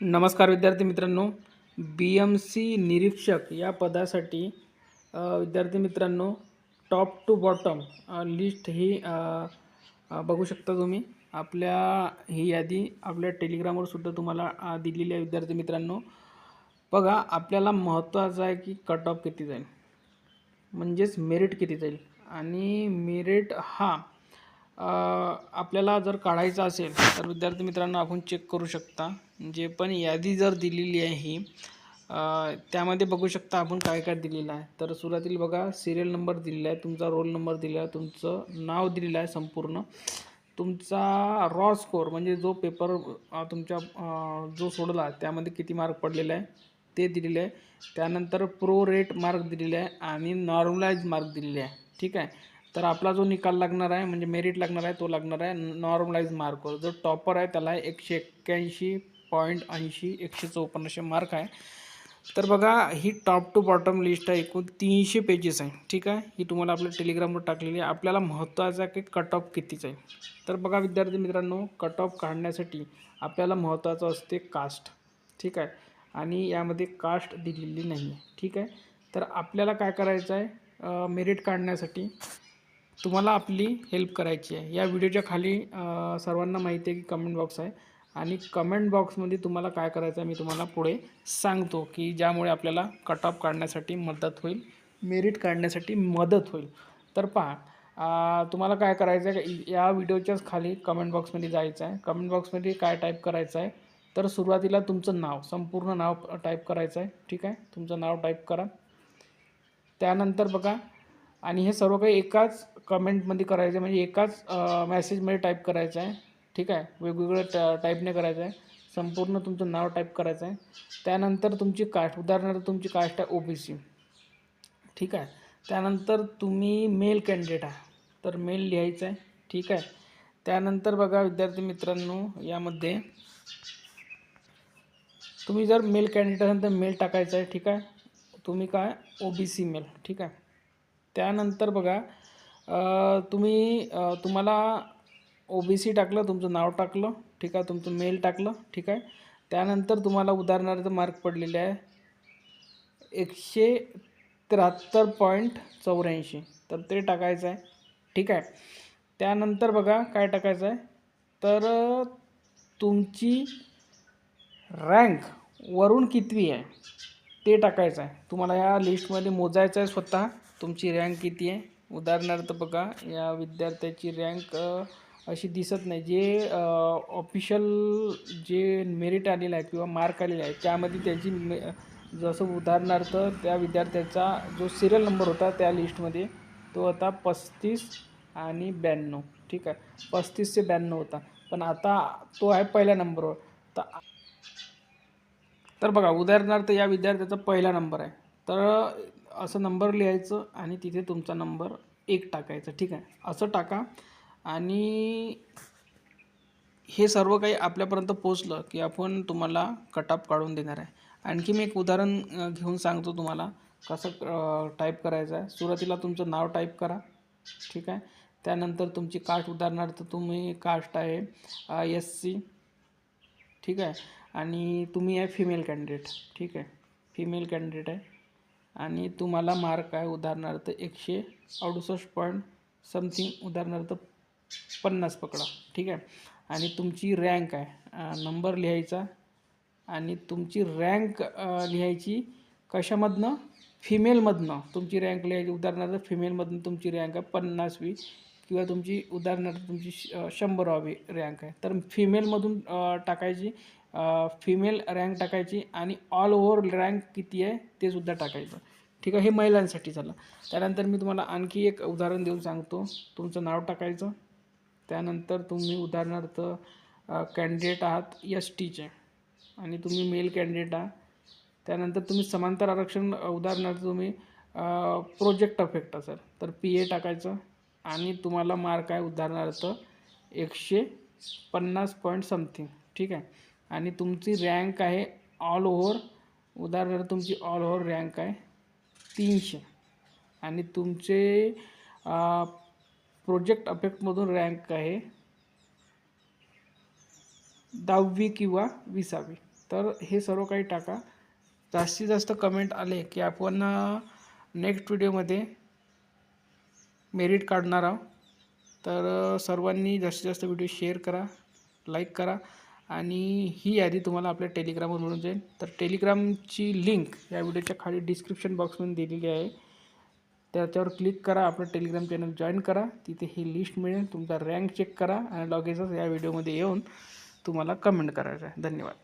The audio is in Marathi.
नमस्कार विद्यार्थी मित्रांनो. बी एम सी निरीक्षक या पदासाठी विद्यार्थी मित्रांनो टॉप टू बॉटम लिस्ट ही बघू शकता तुम्ही. आपल्या ही यादी आपल्या टेलिग्रामवर सुद्धा तुम्हाला दिलेली आहे विद्यार्थी मित्रांनो. बघा आपल्याला महत्त्वाचं आहे की कट ऑफ किती जाईल. म्हणजेच मेरिट किती जाईल. आणि मेरिट हा आपल्याला जर काढायचा असेल तर विद्यार्थी मित्रांनो आपण चेक करू शकता. जे पण यादी जर दिलेली आहे ही त्यामध्ये बघू शकता आपण काय काय दिलेलं आहे. तर सुरुवातीला बघा सिरियल नंबर दिलेला आहे तुमचा रोल नंबर दिलेला आहे तुमचं नाव दिलेलं आहे संपूर्ण. तुमचा रॉ स्कोर म्हणजे जो पेपर तुमच्या जो सोडला त्यामध्ये किती मार्क पडलेला आहे ते दिलेले आहे. त्यानंतर प्रो रेट मार्क दिलेले आहे आणि नॉर्मलाइज मार्क दिलेले आहे. ठीक आहे? तर आपला जो निकाल लागणार आहे म्हणजे मेरिट लागणार आहे तो लागणार आहे नॉर्मलाइज मार्कवर जो टॉपर आहे त्याला एकशे एक्क्याऐंशी पॉईंट ऐंशी एकशे चौपन्न असे मार्क आहे. तर बघा ही टॉप टू बॉटम लिस्ट आहे एकूण तीनशे पेजेस आहे. ठीक आहे? ही तुम्हाला आपल्या टेलिग्रामवर टाकलेली आहे. आपल्याला महत्त्वाचं आहे की कट ऑफ कितीच आहे. तर बघा विद्यार्थी मित्रांनो कट ऑफ काढण्यासाठी आपल्याला महत्त्वाचं असते कास्ट ठीक आहे? आणि यामध्ये कास्ट दिलेली नाही आहे ठीक आहे? तर आपल्याला काय करायचं आहे? मेरिट काढण्यासाठी तुम्हाला आपली हेल्प करायची आहे. या व्हिडिओच्या खाली सर्वांना माहिती आहे की कमेंट बॉक्स आहे. आणि कमेंट बॉक्समध्ये तुम्हाला काय करायचं आहे मी तुम्हाला पुढे सांगतो की ज्यामुळे आपल्याला कट ऑफ काढण्यासाठी मदत होईल मेरिट काढण्यासाठी मदत होईल. तर पहा तुम्हाला काय करायचं आहे? या व्हिडिओच्याच खाली कमेंट बॉक्समध्ये जायचं आहे. कमेंट बॉक्समध्ये काय टाईप करायचं आहे? तर सुरुवातीला तुमचं नाव संपूर्ण नाव टाईप करायचं आहे. ठीक आहे? तुमचं नाव टाईप करा. त्यानंतर बघा आणि हे सर्व काही एकाच कमेंटमध्ये करायचं आहे म्हणजे एकाच मॅसेजमध्ये टाईप करायचं आहे ठीक आहे? वेगवेगळं ट टाईपने करायचं आहे संपूर्ण तुमचं नाव टाईप करायचं आहे त्यानंतर तुमची कास्ट उदाहरणार्थ तुमची कास्ट आहे ओ बी सी ठीक आहे? त्यानंतर तुम्ही मेल कॅन्डिडेट आहे. तर मेल लिहायचं आहे ठीक आहे? त्यानंतर बघा विद्यार्थी मित्रांनो यामध्ये तुम्ही जर मेल कॅन्डिडेट असाल तर मेल टाकायचं आहे ठीक आहे? तुम्ही काय? ओ बी सी मेल ठीक आहे? त्यानंतर बघा तुम्ही तुम्हाला ओ बी सी टाकलं तुमचं नाव टाकलं ठीक आहे तुमचं मेल टाकलं ठीक आहे. त्यानंतर तुम्हाला उदाहरणार्थ मार्क पडलेले आहे. एकशे त्र्याहत्तर पॉईंट चौऱ्याऐंशी. तर ते टाकायचं आहे ठीक आहे. त्यानंतर बघा काय टाकायचं आहे? तर तुमची रँक वरून कितवी आहे? ते टाकायचं आहे. तुम्हाला या लिस्टमध्ये मोजायचं आहे स्वतः. तुमची रँक किती आहे? उदाहरणार्थ बघा या विद्यार्थ्याची रँक अशी दिसत नाही. जे ऑफिशियल जे मेरिट आलेलं आहे किंवा मार्क आलेले आहे त्यामध्ये त्याची मे जसं उदाहरणार्थ त्या विद्यार्थ्याचा जो सिरियल नंबर होता त्या लिस्टमध्ये तो होता पस्तीस आणि ब्याण्णव. ठीक आहे? पस्तीस ते ब्याण्णव होता. पण आता तो आहे पहिल्या नंबरवर तर तर बघा उदाहरणार्थ या विद्यार्थ्याचा पहिला नंबर आहे. तर असं नंबर लिहायचं आणि तिथे तुमचा नंबर एक टाकायचं ठीक आहे? असं टाका. आणि हे सर्व काही आपल्यापर्यंत पोचलं की आपण तुम्हाला कटअप काढून देणार आहे. आणखी मी एक उदाहरण घेऊन सांगतो तुम्हाला कसं टाईप करायचं आहे. सुरुवातीला तुमचं नाव टाईप करा ठीक आहे? त्यानंतर तुमची कास्ट उदाहरणार्थ तुम्ही कास्ट आहे एस सी ठीक आहे? आणि तुम्ही आहे फिमेल कॅन्डिडेट ठीक आहे? फिमेल कॅन्डिडेट आहे. आणि तुम्हाला मार्क आहे उदाहरणार्थ एकशे अडुसष्ट पॉईंट समथिंग उदाहरणार्थ पन्नास पकडा. ठीक आहे? आणि तुमची रँक आहे. नंबर लिहायचा. आणि तुमची रँक लिहायची कशामधनं? फिमेलमधनं तुमची रँक लिहायची उदाहरणार्थ फिमेलमधनं तुमची रँक आहे पन्नासवी किंवा तुमची उदाहरणार्थ तुमची श- शंभरावी रँक आहे. तर फिमेलमधून टाकायची फिमेल रँक टाकायची आणि ऑल ओव्हर रँक किती आहे ते सुद्धा टाकायचं. ठीक आहे? हे महिलांसाठी झालं. त्यानंतर मी तुम्हाला आणखी एक उदाहरण देऊन सांगतो. तुमचं नाव टाकायचं. त्यानंतर तुम्ही उदाहरणार्थ कॅन्डिडेट आहात एस टीचे आणि तुम्ही मेल कॅन्डिडेट आहात. त्यानंतर तुम्ही समांतर आरक्षण उदाहरणार्थ तुम्ही प्रोजेक्ट अफेक्ट असेल तर पी ए टाकायचं. आणि तुम्हाला मार्क आहे उदाहरणार्थ एकशे पन्नास पॉईंट समथिंग ठीक आहे? आणि तुमची रँक आहे ऑल ओव्हर उदाहरणार्थ तुमची ऑल ओव्हर रँक आहे तीनशे. आणि तुमचे प्रोजेक्ट अफेक्टमधून रँक आहे दहावी किंवा विसावी. तर हे सर्व काही टाका. जास्तीत जास्त कमेंट आले की आपण नेक्स्ट व्हिडिओमध्ये मेरिट काढणार आहोत. तर सर्वांनी जास्तीत जास्त व्हिडिओ शेअर करा लाईक करा. आणि ही यादी तुम्हाला आपल्या टेलिग्रामवर मिळून जाईल. तर टेलिग्रामची लिंक या व्हिडिओच्या खाली डिस्क्रिप्शन बॉक्समध्ये दिलेली आहे. त्याच्यावर क्लिक करा आपलं टेलिग्राम चॅनल जॉईन करा. तिथे ही लिस्ट मिळेल. तुमचा रँक चेक करा आणि लगेचच या व्हिडिओमध्ये येऊन तुम्हाला कमेंट करायचं आहे. धन्यवाद.